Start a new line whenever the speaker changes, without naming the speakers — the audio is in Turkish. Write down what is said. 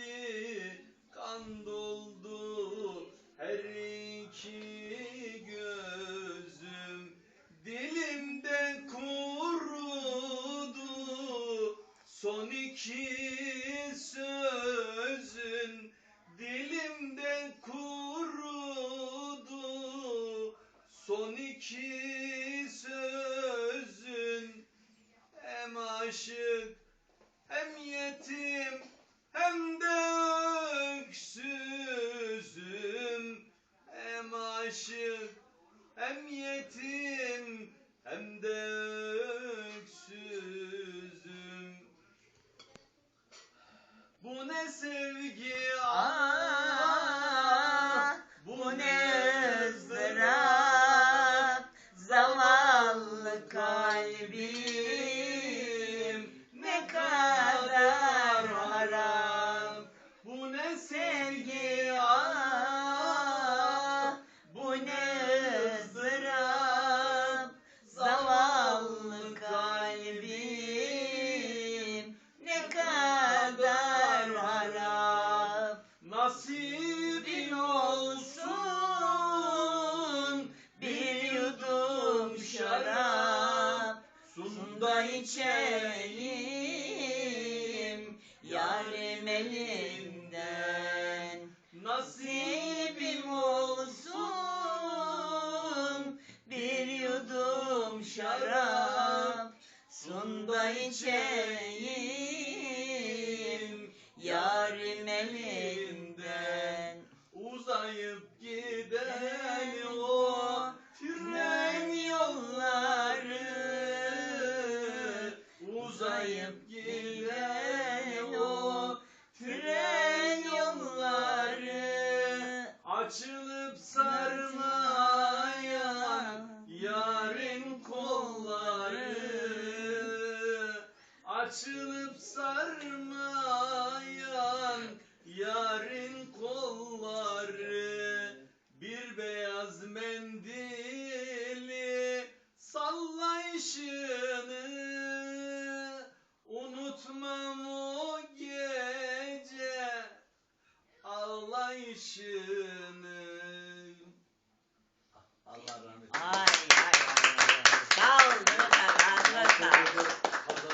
gitti kan doldu. Her iki gözüm dilimde kurudu. Son iki sözün dilimde kurudu. Son iki sözün hem aşık hem yetim hem de öksüzüm hem aşık hem yetim hem de öksüzüm. Bu ne sevgi
Ah, içelim yarim elinden Nasibim olsun bir yudum şarap. Sun da içelim yarim elinden
Uzayıp giden Uzayıp giden o tren yolları. Açılıp sarmaya yarın kolları. Açılıp sarmayan yarın parlayışını Allah rahmet eylesin.